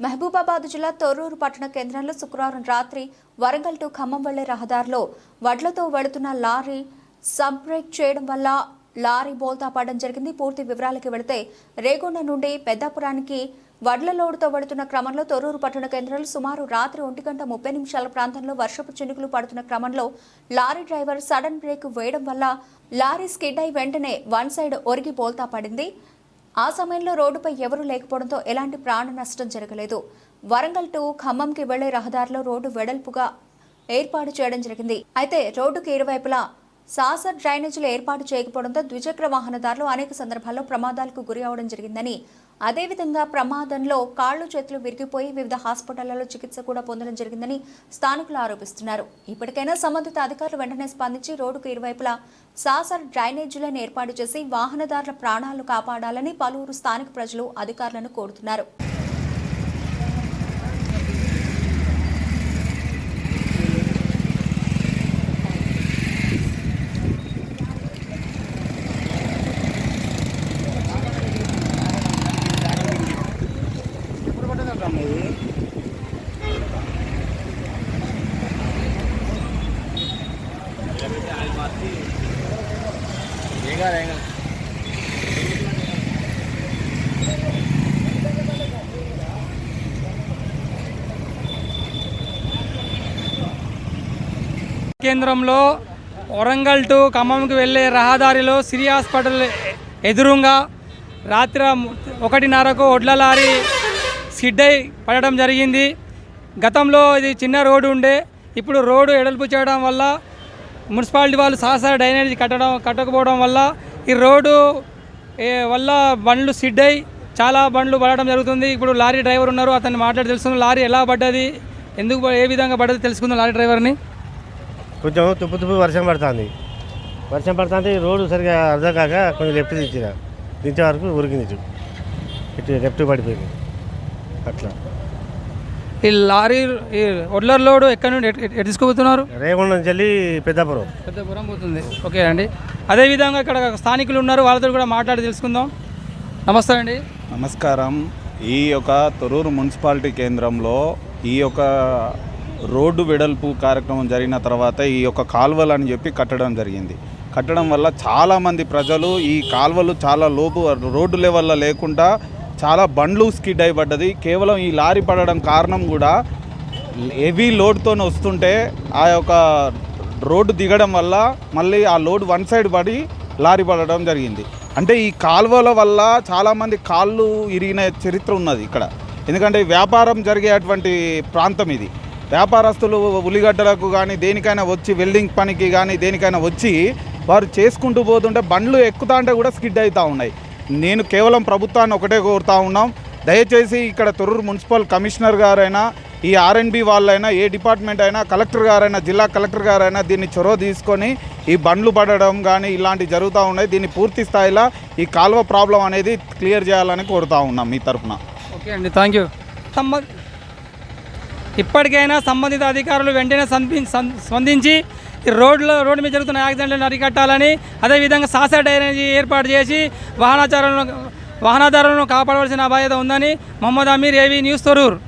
మహబూబాబాద్ జిల్లా తొర్రూరు పట్టణ కేంద్రంలో శుక్రవారం రాత్రి వరంగల్ టు ఖమ్మం వెళ్ళే రహదారిలో వడ్లతో వెళుతున్న లారీ సబ్ బ్రేక్ చేయడం వల్ల లారీ బోల్తా పడడం జరిగింది. పూర్తి వివరాలకి వెళితే రేగొండ నుండి పెద్దాపురానికి వడ్ల లోడుతో వెళుతున్న క్రమంలో తొర్రూరు పట్టణ కేంద్రంలో సుమారు రాత్రి ఒంటి గంట ముప్పై నిమిషాల ప్రాంతంలో వర్షపు చినుకులు పడుతున్న క్రమంలో లారీ డ్రైవర్ సడన్ బ్రేక్ వేయడం వల్ల లారీ స్కిడ్ అయి వెంటనే వన్ సైడ్ ఒరిగి బోల్తా పడింది. ఆ సమయంలో రోడ్డుపై ఎవరూ లేకపోవడంతో ఎలాంటి ప్రాణ నష్టం జరగలేదు. వరంగల్ టు ఖమ్మంకి వెళ్ళే రహదారిలో రోడ్డు వెడల్పుగా ఏర్పాటు చేయడం జరిగింది. అయితే రోడ్డుకి ఇరువైపులా సాసర్ డ్రైనేజీలు ఏర్పాటు చేయకపోవడంతో ద్విచక్ర వాహనదారులు అనేక సందర్భాల్లో ప్రమాదాలకు గురి అవడం జరిగిందని అదేవిధంగా ప్రమాదంలో కాళ్ళు చేతులు విరిగిపోయి వివిధ హాస్పిటళ్ళలో చికిత్స కూడా పొందడం జరిగిందని స్థానికులు ఆరోపిస్తున్నారు. ఇప్పటికైనా సంబంధిత అధికారులు వెంటనే స్పందించి రోడ్డుకు ఇరువైపులా సాసర్ డ్రైనేజీలను ఏర్పాటు చేసి వాహనదారుల ప్రాణాలు కాపాడాలని పలువురు స్థానిక ప్రజలు అధికారులను కోరుతున్నారు. కేంద్రంలో వరంగల్ టు ఖమ్మంకి వెళ్ళే రహదారిలో సిరి హాస్పిటల్ ఎదురుగా రాత్రి ఒకటిన్నరకు ఒడ్ల లారీ స్కిడ్ అయి పడడం జరిగింది. గతంలో ఇది చిన్న రోడ్డు ఉండే ఇప్పుడు రోడ్డు ఎడల్పు చేయడం వల్ల మున్సిపాలిటీ వాళ్ళు సహసార డ్రైనేజీ కట్టడం కట్టకపోవడం వల్ల ఈ రోడ్డు వల్ల బండ్లు సిడ్ అయి చాలా బండ్లు పడడం జరుగుతుంది. ఇప్పుడు లారీ డ్రైవర్ ఉన్నారు అతన్ని మాట్లాడి తెలుసుకుందాం. లారీ ఎలా పడ్డది ఎందుకు ఏ విధంగా పడ్డది తెలుసుకుందాం లారీ డ్రైవర్ని. కొంచెం తుప్పు తుప్పు వర్షం పడుతుంది. వర్షం పడుతుంది రోడ్డు సరిగా అర్థం కాక కొంచెం లెఫ్ట్ తెచ్చిన దించే వరకు ఉరికింది ఇటు లెఫ్ట్ పడిపోయింది. అట్లా. ఈ లారీ ఈ ఒడ్లర్ లోడ్ ఎక్కడి నుండి ఎటు- ఎటు తీసుకుపోతున్నారు రేగొండ నుంచి వెళ్ళి పెద్దాపురం. పెద్దపురం పోతుంది. ఓకే అండి. అదేవిధంగా ఇక్కడ స్థానికులు ఉన్నారు వాళ్ళతో కూడా మాట్లాడి తెలుసుకుందాం. నమస్తే అండి. నమస్కారం. ఈ యొక్క తొరూరు మున్సిపాలిటీ కేంద్రంలో ఈ యొక్క రోడ్డు వెడల్పు కార్యక్రమం జరిగిన తర్వాత ఈ యొక్క కాలువలు అని చెప్పి కట్టడం జరిగింది. కట్టడం వల్ల చాలామంది ప్రజలు ఈ కాలువలు చాలా లోపు రోడ్డు లెవెల్లో లేకుండా చాలా బండ్లు స్కిడ్ అయిపడ్డది. కేవలం ఈ లారీ పడడం కారణం కూడా హెవీ లోడ్తో వస్తుంటే ఆ యొక్క రోడ్డు దిగడం వల్ల మళ్ళీ ఆ లోడ్ వన్ సైడ్ పడి లారీ పడడం జరిగింది. అంటే ఈ కాల్వల వల్ల చాలామంది కాళ్ళు ఇరిగిన చరిత్ర ఉన్నది ఇక్కడ. ఎందుకంటే వ్యాపారం జరిగేటువంటి ప్రాంతం ఇది. వ్యాపారస్తులు ఉల్లిగడ్డలకు కానీ దేనికైనా వచ్చి వెల్డింగ్ పనికి కానీ దేనికైనా వచ్చి వారు చేసుకుంటూ పోతుంటే బండ్లు ఎక్కుతా అంటే కూడా స్కిడ్ అవుతూ ఉన్నాయి. నేను కేవలం ప్రభుత్వాన్ని ఒకటే కోరుతా ఉన్నాం. దయచేసి ఇక్కడ తొర్రూరు మున్సిపల్ కమిషనర్ గారైనా ఈ ఆర్ఎండ్బి వాళ్ళైనా ఏ డిపార్ట్మెంట్ అయినా కలెక్టర్ గారైనా జిల్లా కలెక్టర్ గారైనా దీన్ని చొరవ తీసుకొని ఈ బండ్లు పడడం కానీ ఇలాంటివి జరుగుతూ ఉన్నాయి. దీన్ని పూర్తి స్థాయిలో ఈ కాలువ ప్రాబ్లం అనేది క్లియర్ చేయాలని కోరుతా ఉన్నాం మీ తరఫున. ఓకే అండి థ్యాంక్ యూ. ఇప్పటికైనా సంబంధిత అధికారులు వెంటనే స్పందించి రోడ్లో రోడ్డు మీద జరుగుతున్న యాక్సిడెంట్లను అరికట్టాలని అదేవిధంగా సాసా డ్రైనేజీ ఏర్పాటు చేసి వాహనాచారులను వాహనదారులను కాపాడవలసిన బాధ్యత ఉందని మొహమ్మద్ అమీర్ ఏవీ న్యూస్ తొరూర్.